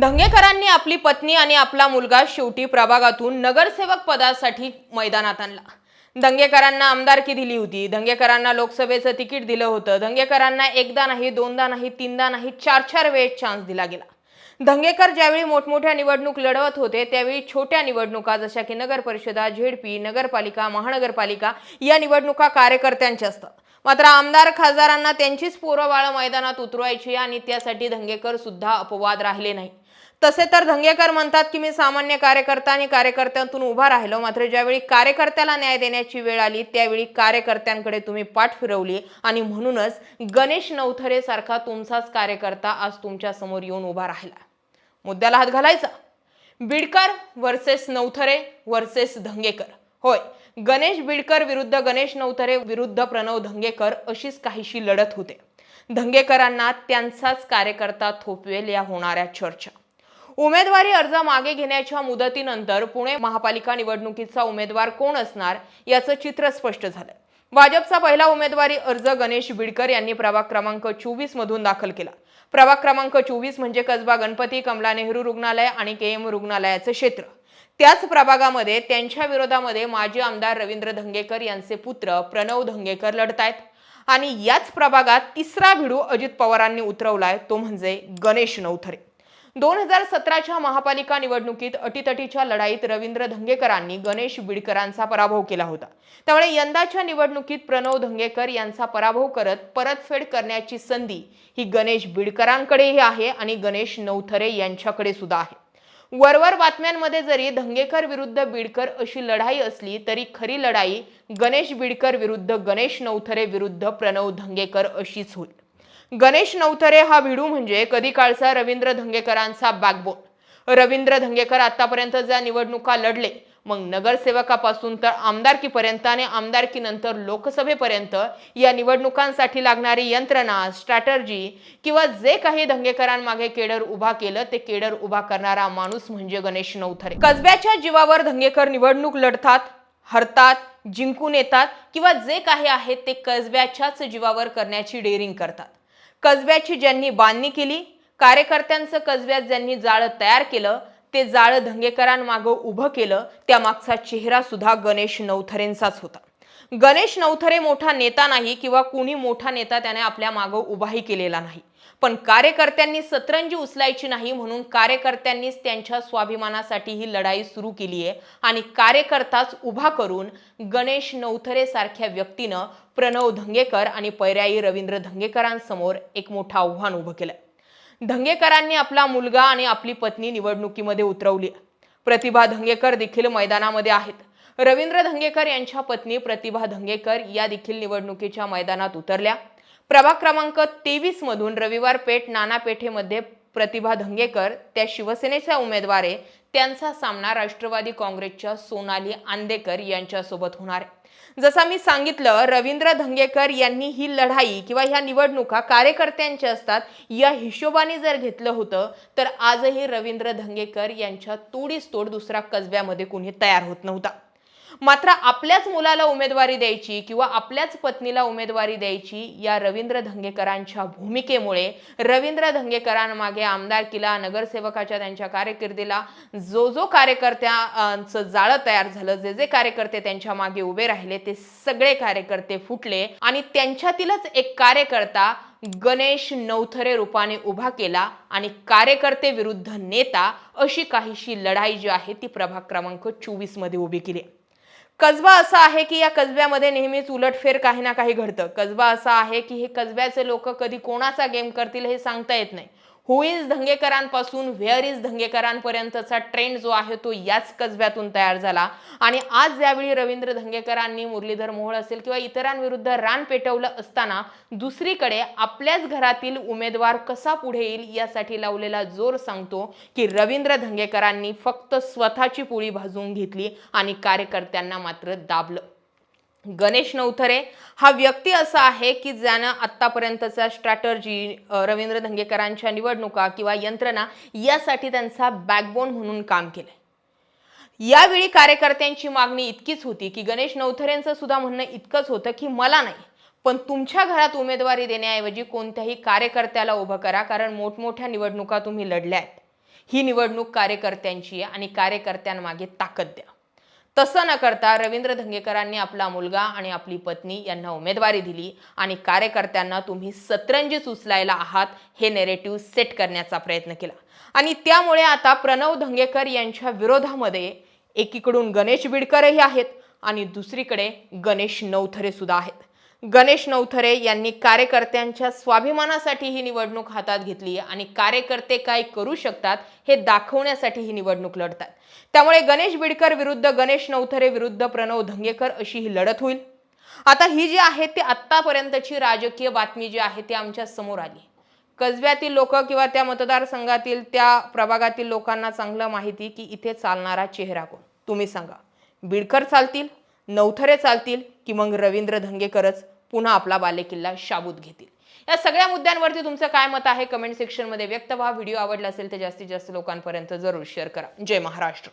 धंगेकरांनी आपली पत्नी आणि आपला मुलगा शेवटी प्रभागातून नगरसेवक पदासाठी मैदानात आणला. दंगेकरांना आमदारकी दिली होती. दंगेकरांना लोकसभेचं तिकीट दिलं होतं. दंगेकरांना एकदा नाही दोनदा नाही तीनदा नाही चार चार वेळेस चान्स दिला गेला. दंगेकर ज्यावेळी मोठमोठ्या निवडणूक लढवत होते त्यावेळी छोट्या निवडणुका जशा की नगर परिषदा झेडपी नगरपालिका महानगरपालिका या निवडणुका कार्यकर्त्यांच्या असतात. मात्र आमदार खासदारांना त्यांचीच पोरं बाळं मैदानात उतरवायची आणि त्यासाठी दंगेकर सुद्धा अपवाद राहिले नाही तसे तर धंगेकर म्हणतात की मी सामान्य कार्यकर्ता आणि कार्यकर्त्यांतून उभा राहिलो. मात्र ज्यावेळी कार्यकर्त्याला न्याय देण्याची वेळ आली त्यावेळी कार्यकर्त्यांकडे तुम्ही पाठ फिरवली. आणि म्हणूनच गणेश नवथरे सारखा तुमचाच कार्यकर्ता आज तुमच्यासमोर येऊन उभा राहिला. मुद्द्याला हात घालायचा. Bidkar versus Navthare versus Dhangekar. होय गणेश बिडकर विरुद्ध गणेश नवथरे विरुद्ध प्रणव धंगेकर अशीच काहीशी लढत होते. धंगेकरांना त्यांचाच कार्यकर्ता थोपवेल या होणाऱ्या चर्चा. उमेदवारी अर्ज मागे घेण्याच्या मुदतीनंतर पुणे महापालिका निवडणुकीचा उमेदवार कोण असणार याचं चित्र स्पष्ट झालं भाजपचा पहिला उमेदवारी अर्ज गणेश बिडकर यांनी प्रभाग क्रमांक चोवीस मधून दाखल केला. प्रभाग क्रमांक चोवीस म्हणजे कसबा गणपती कमला नेहरू रुग्णालय आणि के एम रुग्णालयाचं क्षेत्र. त्याच प्रभागामध्ये त्यांच्या विरोधामध्ये माजी आमदार रवींद्र धंगेकर यांचे पुत्र प्रणव धंगेकर लढतायत. आणि याच प्रभागात तिसरा भिडू अजित पवारांनी उतरवलाय तो म्हणजे गणेश नवथरे. दोन हजार सतराच्या महापालिका निवडणुकीत अटीतटीच्या लढाईत रवींद्र धंगेकरांनी गणेश बिडकरांचा पराभव केला होता. त्यामुळे यंदाच्या निवडणुकीत प्रणव धंगेकर यांचा पराभव करत परतफेड करण्याची संधी ही गणेश बिडकरांकडेही आहे आणि गणेश नवथरे यांच्याकडे सुद्धा आहे. वरवर बातम्यांमध्ये जरी धंगेकर विरुद्ध बिडकर अशी लढाई असली तरी खरी लढाई गणेश बिडकर विरुद्ध गणेश नवथरे विरुद्ध प्रणव धंगेकर अशीच होईल. गणेश नवथरे हा भिडू म्हणजे कधी काळचा रवींद्र धंगेकरांचा बॅकबोन रवींद्र धंगेकर आतापर्यंत ज्या निवडणुका लढले मग नगरसेवकापासून तर आमदारकीपर्यंत आणि आमदारकीनंतर लोकसभेपर्यंत या निवडणुकांसाठी लागणारी यंत्रणा स्ट्रॅटर्जी किंवा जे काही धंगेकरांमागे केडर उभा केलं ते केडर उभा करणारा माणूस म्हणजे गणेश नवथरे. कसब्याच्या जीवावर धंगेकर निवडणूक लढतात हरतात जिंकून येतात किंवा जे काही आहे ते कसब्याच्याच जीवावर करण्याची डेअरिंग करतात. कसब्याची ज्यांनी बांधणी केली कार्यकर्त्यांचं कसब्यात ज्यांनी जाळं तयार केलं ते जाळं धंगेकरांमागं उभं केलं त्यामागचा चेहरा सुद्धा गणेश नवथरेंचाच होता. गणेश नवथरे मोठा नेता नाही किंवा कुणी मोठा नेता त्याने आपल्या मागं उभाही केलेला नाही. पण कार्यकर्त्यांनी सतरंजी उचलायची नाही म्हणून कार्यकर्त्यांनीच त्यांच्या स्वाभिमानासाठी ही लढाई सुरू केली आहे आणि कार्यकर्ताच उभा करून गणेश नवथरे सारख्या व्यक्तीनं प्रणव धंगेकर आणि पर्यायी रवींद्र धंगेकरांसमोर एक मोठं आव्हान उभं केलं धंगेकरांनी आपला मुलगा आणि आपली पत्नी निवडणुकीमध्ये उतरवली. प्रतिभा धंगेकर देखील मैदानामध्ये आहेत. रवींद्र धंगेकर यांच्या पत्नी प्रतिभा धंगेकर या देखील निवडणुकीच्या मैदानात उतरल्या. प्रभाग क्रमांक तेवीस मधून रविवार पेठ नाना पेठेमध्ये प्रतिभा धंगेकर त्या शिवसेनेच्या उमेदवार आहे त्यांचा सामना राष्ट्रवादी काँग्रेसच्या सोनाली आंदेकर यांच्यासोबत होणार. आहे जसं मी सांगितलं रवींद्र धंगेकर यांनी ही लढाई किंवा ह्या निवडणुका कार्यकर्त्यांच्या असतात या हिशोबाने जर घेतलं होतं तर आजही रवींद्र धंगेकर यांच्या तोडीस तोड दुसऱ्या कसब्यामध्ये कुणी तयार होत नव्हता. मात्र आपल्याच मुलाला उमेदवारी द्यायची किंवा आपल्याच पत्नीला उमेदवारी द्यायची या रवींद्र धंगेकरांच्या भूमिकेमुळे रवींद्र धंगेकरांमागे आमदारकीला नगरसेवकाच्या त्यांच्या कारकिर्दीला जो जो कार्यकर्त्यांचं जाळं तयार झालं जे जे कार्यकर्ते त्यांच्या मागे उभे राहिले ते सगळे कार्यकर्ते फुटले आणि त्यांच्यातीलच एक कार्यकर्ता गणेश नवथरे रूपाने उभा केला आणि कार्यकर्ते विरुद्ध नेता अशी काहीशी लढाई जी आहे ती प्रभाग क्रमांक चोवीसमध्ये उभी केली. कसबा असा आहे की या कसब्यामध्ये नेहमीच उलटफेर काही ना काही घडतं. कसबा असा आहे की हे कसब्याचे लोक कधी कोणाचा गेम करतील हे सांगता येत नाही. हु इज धंगेकरांपासून व्हेअर इज धंगेकरांपर्यंतचा ट्रेंड जो आहे तो याच कसब्यातून तयार झाला. आणि आज ज्यावेळी रवींद्र धंगेकरांनी मुरलीधर मोहोळ असेल किंवा इतरांविरुद्ध रान पेटवलं असताना दुसरीकडे आपल्याच घरातील उमेदवार कसा पुढे येईल यासाठी लावलेला जोर सांगतो की रवींद्र धंगेकरांनी फक्त स्वतःची पोळी भाजून घेतली आणि कार्यकर्त्यांना मात्र दाबलं. गणेश नवथरे हा व्यक्ती असा आहे की ज्यानं आत्तापर्यंतचा स्ट्रॅटर्जी रवींद्र धंगेकरांच्या निवडणुका किंवा यंत्रणा यासाठी त्यांचा बॅकबोन म्हणून काम केलंय. यावेळी कार्यकर्त्यांची मागणी इतकीच होती की गणेश नवथरेंचं सुद्धा म्हणणं इतकंच होतं की मला नाही पण तुमच्या घरात उमेदवारी देण्याऐवजी कोणत्याही कार्यकर्त्याला उभं करा कारण मोठमोठ्या निवडणुका तुम्ही लढल्या आहेत ही निवडणूक कार्यकर्त्यांची आहे आणि कार्यकर्त्यांमागे ताकद द्या. तसं न करता रवींद्र धंगेकरांनी आपला मुलगा आणि आपली पत्नी यांना उमेदवारी दिली आणि कार्यकर्त्यांना तुम्ही सतरंजीच उचलायला आहात हे नेरेटिव्ह सेट करण्याचा प्रयत्न केला. आणि त्यामुळे आता प्रणव धंगेकर यांच्या विरोधामध्ये एकीकडून गणेश बिडकरही आहेत आणि दुसरीकडे गणेश नवथरे सुद्धा आहेत. गणेश नवथरे यांनी कार्यकर्त्यांच्या स्वाभिमानासाठी ही निवडणूक हातात घेतली आणि कार्यकर्ते काय करू शकतात हे दाखवण्यासाठी ही निवडणूक लढतात. त्यामुळे गणेश बिडकर विरुद्ध गणेश नवथरे विरुद्ध प्रणव धंगेकर अशी ही लढत होईल. आता ही जी आहे ती आत्तापर्यंतची राजकीय बातमी जी आहे ती आमच्यासमोर आली. कसब्यातील लोक किंवा त्या मतदारसंघातील त्या प्रभागातील लोकांना चांगलं माहिती की इथे चालणारा चेहरा कोण? तुम्ही सांगा. बिडकर चालतील? नवथरे चालतील की मग रवींद्र धंगेकरच पुन्हा आपला बालेकिल्ला शाबूत घेतील. या सगळ्या मुद्द्यांवरती तुमचं काय मत आहे? कमेंट सेक्शनमध्ये व्यक्त व्हा. व्हिडिओ आवडला असेल तर जास्तीत जास्त लोकांपर्यंत जरूर शेअर करा. जय महाराष्ट्र.